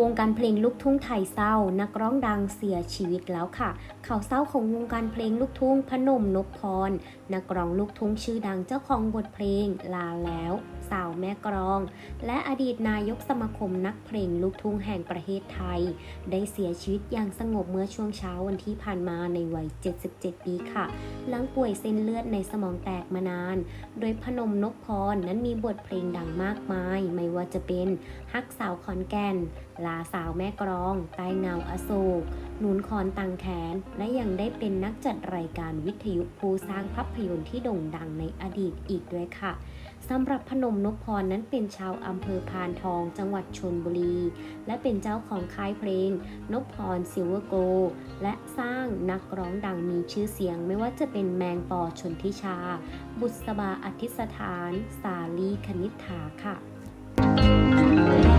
วงการเพลงลูกทุ่งไทยเศร้า นักร้องดังเสียชีวิตแล้วค่ะ ข่าวเศร้าของวงการเพลงลูกทุ่งพนมนพพร นักร้องลูกทุ่งชื่อดังเจ้าของบทเพลงลาแล้วาวแม่กรอง และอดีตนายกสมาคมนักเพลงลูกทุ่งแห่งประเทศไทย ได้เสียชีวิตอย่างสงบเมื่อช่วงเช้าวันที่ผ่านมาในวัย 77 ปีค่ะ หลังป่วยเส้นเลือดในสมองแตกมานาน โดยพนมนพพรนั้นมีบทเพลงดังมากมาย ไม่ว่าจะเป็นฮักสาวขอนแก่น ลาสาวแม่กรองใต้เงาอโศกหนุนคอนตังแขน และยังได้เป็นนักจัดรายการวิทยุผู้สร้างภาพยนตร์ที่โด่งดังในอดีตอีกด้วยค่ะสำหรับพนมนพพรนั้นเป็นชาวอำเภอพานทอง จังหวัดชนบุรี และเป็นเจ้าของค่ายเพลงนพพรซิลเวอร์โกลและสร้างนักร้องดังมีชื่อเสียง ไม่ว่าจะเป็นแมงปอชนทิชา บุษบาอธิสถาน สาลีคณิษฐาค่ะ